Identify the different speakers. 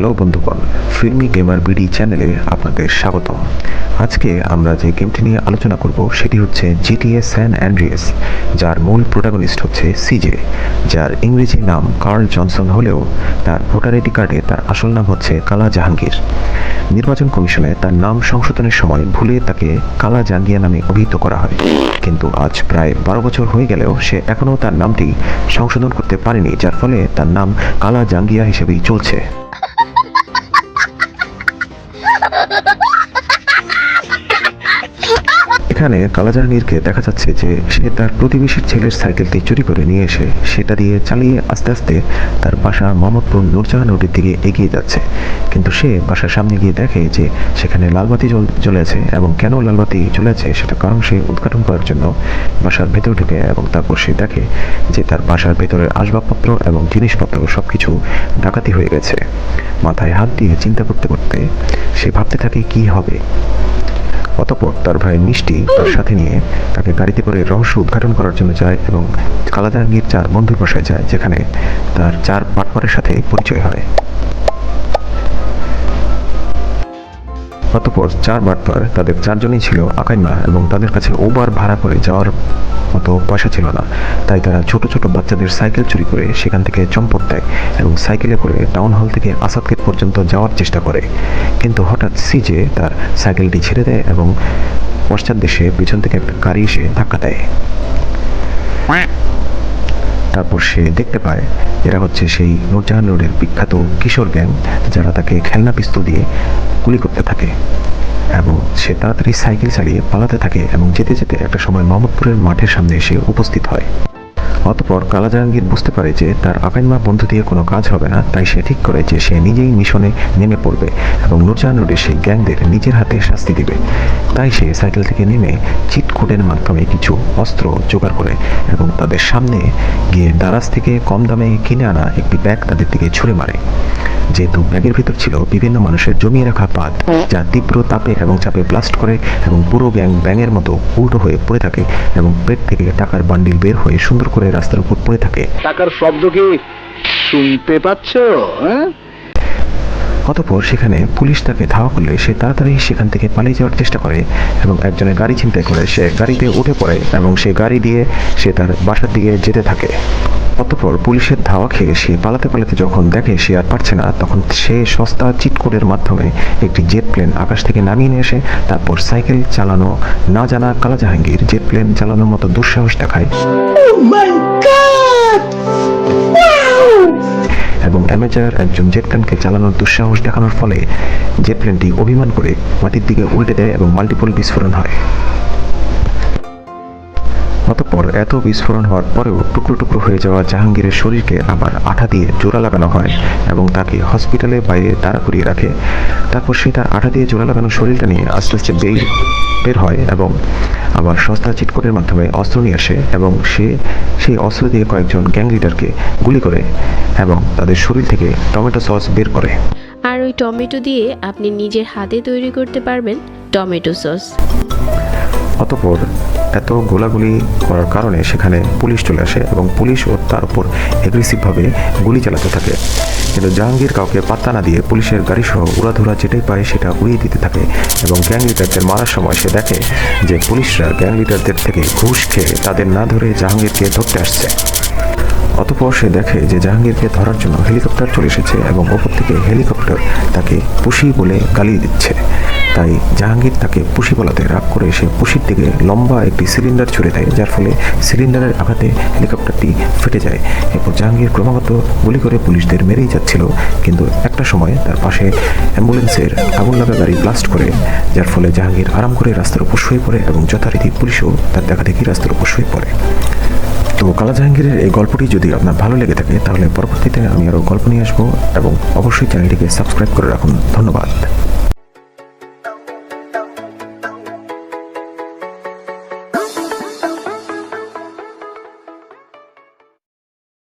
Speaker 1: Hello বন্ধুগণ filmi gamer BD চ্যানেলে আপনাদের স্বাগতম। আজকে আমরা যে গেমটি নিয়ে আলোচনা করব সেটি হচ্ছে জিটিএ স্যান অ্যান্ড্রিয়াস যার মূল প্রোটাগনিস্ট হচ্ছে সিজে যার ইংরেজি নাম কার্ল জনসন হলেও তার ভোটার আইডি কার্ডে তার আসল নাম হচ্ছে কালা জাহাঙ্গীর। নির্বাচন কমিশনে তার নাম সংশোধনের সময় ভুলে তাকে কালা জাঙ্গিয়া নামে অভিহিত করা হয়। কিন্তু আজ প্রায় বারো বছর হয়ে গেলেও সে এখনও তার নামটি সংশোধন করতে পারেনি, যার ফলে তার নাম কালা জাঙ্গিয়া হিসেবেই চলছে। এখানে কালাজাহাঙ্গীরকে দেখা যাচ্ছে যে সে তার প্রতিবেশীর ছেলের সাইকেলটি চুরি করে নিয়ে এসে সেটা দিয়ে চালিয়ে আস্তে আস্তে তার বাসা মোহাম্মদপুর নূরজাহান রোডের দিকে এগিয়ে যাচ্ছে। কিন্তু সে বাসার সামনে গিয়ে দেখে যে সেখানে লালবাতি জ্বল- জ্বলে আছে এবং কেন লালবাতি জ্বলে আছে সেটা কারণ সে উদ্ঘাটন করার জন্য বাসার ভেতর ঢুকে এবং তারপর সে দেখে যে তার বাসার ভেতরের আসবাবপত্র এবং জিনিসপত্র সব কিছু ডাকাতি হয়ে গেছে। মাথায় হাত দিয়ে চিন্তা করতে করতে সে ভাবতে থাকে, কি হবে? অতপর তার ভাই মিষ্টি তার সাথে নিয়ে তাকে গাড়িতে করে রহস্য উদ্ঘাটন করার জন্য যায় এবং কালাজাহাঙ্গীর চার বন্ধুর বাসায় যায়, যেখানে তার চার পাটপারের সাথে পরিচয় হয়। অতপর চার বাটপার তাদের চারজনই ছিল আকাইমা এবং তাদের কাছে ওবার ভাড়া করে যাওয়ার মতো পয়সা ছিল না। তাই তারা ছোট ছোট বাচ্চাদের সাইকেল চুরি করে সেখান থেকে চম্পট দেয় এবং সাইকেলে করে টাউন হল থেকে আসাদগেট পর্যন্ত যাওয়ার চেষ্টা করে। কিন্তু হঠাৎ সিজে তার সাইকেলটি ছেড়ে দেয় এবং পশ্চাৎ দেশে পিছন থেকে একটা গাড়ি এসে ধাক্কা দেয়। তারপর সে দেখতে পায় এরা হচ্ছে সেই নূরজাহান রোডের বিখ্যাত কিশোর গ্যাং যারা তাকে খেলনা পিস্তল দিয়ে গুলি করতে থাকে এবং সে তাড়াতাড়ি সাইকেল চালিয়ে পালাতে থাকে এবং যেতে যেতে একটা সময় মোহাম্মদপুরের মাঠের সামনে এসে উপস্থিত হয়। অতপর কালা জাহাঙ্গীর বুঝতে পারে যে তার আকাইনমা বন্ধু দিয়ে কোনো কাজ হবে না, তাই সে ঠিক করে যে সে নিজেই মিশনে নেমে পড়বে এবং নূরজাহান রোডে সেই গ্যাংদের নিজের হাতে শাস্তি দিবে। তাই সে সাইকেল থেকে নেমে চিটকোটের মাধ্যমে কিছু অস্ত্র জোগাড় করে এবং তাদের সামনে গিয়ে দারাজ থেকে কম দামে কিনে আনা একটি ব্যাগ তাদের দিকে ছুঁড়ে মারে। যেহেতু ব্যাগের ভিতর ছিল বিভিন্ন মানুষের জমিয়ে রাখা পাত যা তীব্র তাপে এবং চাপে ব্লাস্ট করে এবং পুরো ব্যাং ব্যাঙের মতো উল্টো হয়ে পড়ে থাকে এবং পেট থেকে টাকার বান্ডিল বের হয়ে সুন্দর করে রাস্তার উপর পড়ে থাকে।
Speaker 2: টাকার শব্দ কি শুনতে পাচ্ছ হ্যাঁ?
Speaker 1: অতপর সেখানে পুলিশ তাকে ধাওয়া করলে সে তাড়াতাড়ি সেখান থেকে পালিয়ে যাওয়ার চেষ্টা করে এবং একজনের গাড়ি ছিনতাই করে সে গাড়িতে উঠে পড়ে এবং সে গাড়ি দিয়ে সে তার বাসার দিকে যেতে থাকে। অতপর পুলিশের ধাওয়া খেয়ে সে পালাতে পালাতে যখন দেখে সে আর পারছে না তখন সে সস্তা চিটকোডের মাধ্যমে একটি জেট প্লেন আকাশ থেকে নামিয়ে নিয়ে এসে তারপর সাইকেল চালানো না জানা কালা জাহাঙ্গীর জেট প্লেন চালানোর মতো দুঃসাহস দেখায়। এবং অ্যামেচার একজন জেট প্লেনকে চালানোর দুঃসাহস দেখানোর ফলে জেট প্লেনটি অভিমান করে মাটির দিকে উল্টে দেয় এবং মাল্টিপল বিস্ফোরণ হয়। অতঃপর এত বিস্ফোরণ হওয়ার পরেও টুকরো টুকরো হয়ে যাওয়া জাহাঙ্গীরের শরীরকে আবার আঠা দিয়ে জোড়া লাগানো হয় এবং তাকে হসপিটালে বাইরে দাঁড়া করিয়ে রাখে। তারপর সে তার আঠা দিয়ে জোড়া লাগানো শরীরটা নিয়ে আস্তে আস্তে বের বের হয় এবং আবার সস্তা চিটকোটের মাধ্যমে অস্ত্র নিয়ে আসে এবং সে সেই অস্ত্র দিয়ে কয়েকজন গ্যাং লিডারকে গুলি করে এবং তাদের শরীর থেকে টমেটো সস বের করে।
Speaker 3: আর ওই টমেটো দিয়ে আপনি নিজের হাতে তৈরি করতে পারবেন টমেটো সস।
Speaker 1: অতপর এত গোলাগুলি করার কারণে সেখানে পুলিশ চলে আসে এবং পুলিশ ও তার উপর এগ্রেসিভভাবে গুলি চালাতে থাকে। কিন্তু জাহাঙ্গীর কাউকে পাত্তা না দিয়ে পুলিশের গাড়ি সহ উড়াধুরা যেটাই পায় সেটা উড়িয়ে দিতে থাকে এবং গ্যাং লিডারদের মারার সময় সে দেখে যে পুলিশরা গ্যাং লিডারদের থেকে ঘুষ খেয়ে তাদের না ধরে জাহাঙ্গীরকে ধরতে আসছে। অতপর সে দেখে যে জাহাঙ্গীরকে ধরার জন্য হেলিকপ্টার চলে এসেছে এবং ওপর থেকে হেলিকপ্টার তাকে পুষি বলে গালি দিচ্ছে। তাই জাহাঙ্গীর তাকে পুষি বলাতে রাগ করে সে পুষির দিকে লম্বা একটি সিলিন্ডার ছুড়ে দেয়, যার ফলে সিলিন্ডারের আঘাতে হেলিকপ্টারটি ফেটে যায় এরপর জাহাঙ্গীর ক্রমাগত গুলি করে পুলিশদের মেরেই যাচ্ছিল। কিন্তু একটা সময় তার পাশে অ্যাম্বুলেন্সের আগুন লাগা গাড়ি ব্লাস্ট করে, যার ফলে জাহাঙ্গীর আরাম করে রাস্তার উপর শুয়ে পড়ে এবং যথারীতি পুলিশও তার দেখা দেখি রাস্তার উপর শুয়ে পড়ে। তো কালা জাহাঙ্গীরের এই গল্পটি যদি আপনার ভালো লেগে থাকে, তাহলে পরবর্তীতে আমি আরও গল্প নিয়ে আসব এবং অবশ্যই চ্যানেলটিকে সাবস্ক্রাইব করে রাখুন। ধন্যবাদ।